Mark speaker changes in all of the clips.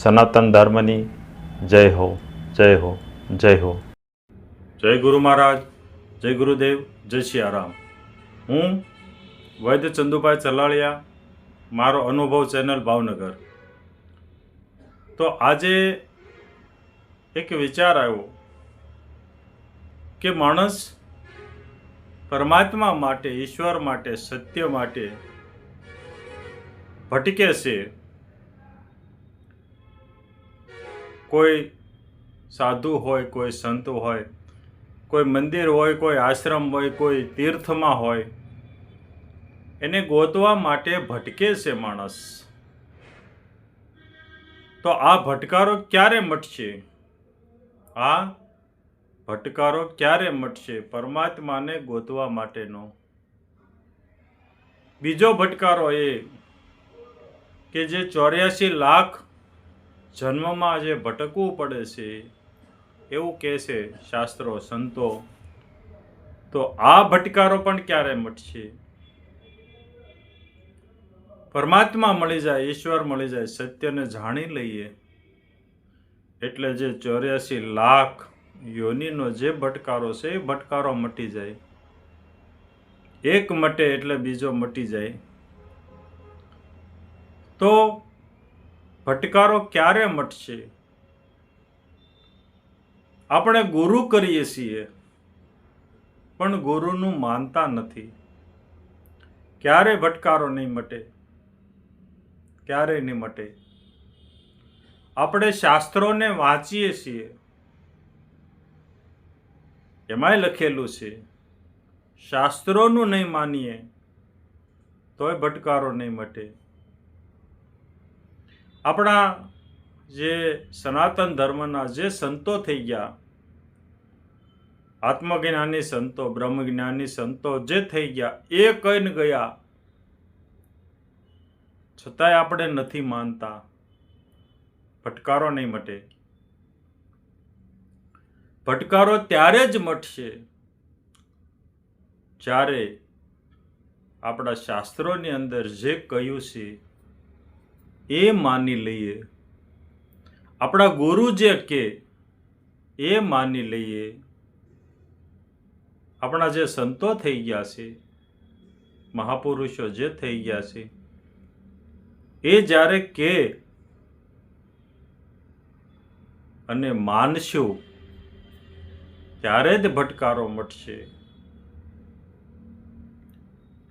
Speaker 1: સનાતન ધર્મની જય હો જય હો જય હો. જય ગુરુ મહારાજ, જય ગુરુદેવ, જય સિયારામ હું વૈદ્ય ચંદુભાઈ ચલાળિયા, મારો અનુભવ ચેનલ ભાવનગર. તો આજે એક વિચાર આવ્યો કે માણસ પરમાત્મા માટે, ઈશ્વર માટે, સત્ય માટે ભટકે છે. કોઈ સાધુ હોય, કોઈ સંત હોય, કોઈ મંદિર હોય, કોઈ આશ્રમ હોય, કોઈ તીર્થમાં હોય, એને ગોતવા માટે ભટકે છે માણસ. તો આ ભટકારો ક્યારે મટશે? આ ભટકારો ક્યારે મટશે? પરમાત્માને ગોતવા માટેનો. બીજો ભટકારો એ કે જે ચોર્યાસી લાખ જન્મમાં જે ભટકવું પડે છે, એવું કહે છે શાસ્ત્રો, સંતો. તો આ ભટકારો પણ ક્યારે મટશે? પરમાત્મા મળી જાય, ઈશ્વર મળી જાય, સત્યને જાણી લઈએ. એટલે જે ચોર્યાસી લાખ યોનિનો જે ભટકારો છે, એ ભટકારો મટી જાય. એક મટે એટલે બીજો મટી જાય. તો ભટકારો ક્યારે મટશે? આપણે ગુરુ કરીએ છીએ, પણ ગુરુનું માનતા નથી. ક્યારે ભટકારો નહીં મટે? ક્યારે નહીં મટે? આપણે શાસ્ત્રોને વાંચીએ છીએ. એમાંય લખેલું છે, શાસ્ત્રોનું નહીં માનીએ, તોય ભટકારો નહીં મટે. આપણા જે સનાતન ધર્મના જે સંતો થઈ ગયા, આત્મજ્ઞાની સંતો, બ્રહ્મજ્ઞાની સંતો જે થઈ ગયા, એ કહીને ગયા. છતાંય આપણે નથી માનતા. ભટકારો નહીં મટે. ભટકારો ત્યારે જ મટશે જ્યારે આપણા શાસ્ત્રોની અંદર જે કહ્યું છે એ માની લઈએ. આપણા ગુરુ જે કે એ માની લઈએ. આપણા જે સંતો થઈ ગયા છે, મહાપુરુષો જે થઈ ગયા છે, એ જ્યારે કે અને માનશું, ત્યારે જ ભટકારો મટશે.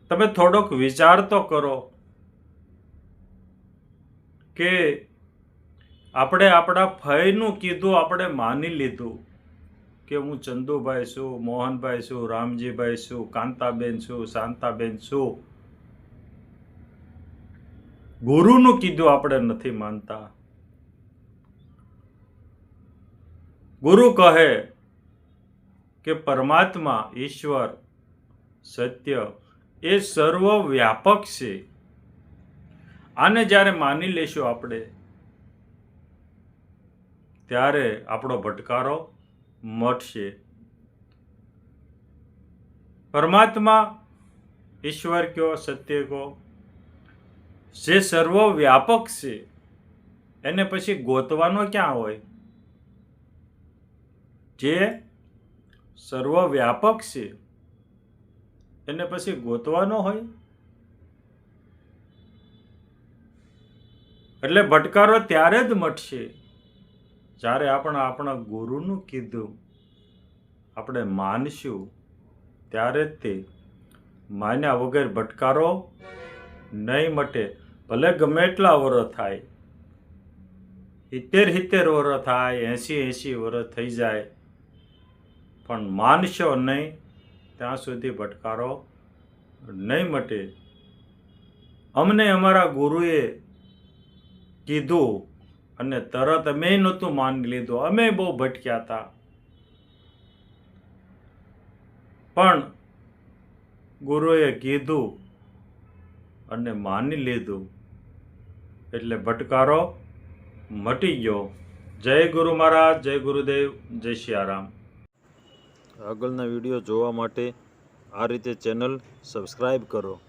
Speaker 1: તમે થોડોક વિચાર તો કરો. કે આપણે આપણા ભયનું કીધું, આપણે માની લીધું કે હું ચંદુભાઈ છું, મોહનભાઈ છું, રામજીભાઈ છું, કાંતાબેન છું, શાંતાબેન છું. ગુરુનું કીધું આપણે નથી માનતા. ગુરુ કહે કે પરમાત્મા, ઈશ્વર, સત્ય એ સર્વ વ્યાપક છે. આને જ્યારે માની લેશું આપણે, ત્યારે આપણો ભટકારો મટશે. પરમાત્મા ઈશ્વર કયો, સત્ય કહો જે સર્વવ્યાપક છે, એને પછી ગોતવાનો ક્યાં હોય? જે સર્વવ્યાપક છે, એને પછી ગોતવાનો હોય? એટલે ભટકારો ત્યારે જ મટશે. જ્યારે આપણે આપણા ગુરુનું કીધું, આપણે માનશું, ત્યારે જ તે માન્યા વગર ભટકારો નહીં મટે. ભલે ગમે એટલા વરસ થાય. સિત્તેર સિત્તેર વર્ષ થાય, એંસી એંસી વરસ થઈ જાય. પણ માનશો નહીં, ત્યાં સુધી ભટકારો નહીં મટે. અમને અમારા ગુરુએ કીધું અને તરત અમે નહોતું માની લીધું. અમે બહુ ભટક્યા હતા. પણ ગુરુએ કીધું અને માની લીધું. એટલે ભટકારો મટી ગયો. જય ગુરુ મહારાજ, જય ગુરુદેવ, જય સિયારામ આગળના વીડિયો જોવા માટે આ રીતે ચેનલ સબસ્ક્રાઈબ કરો.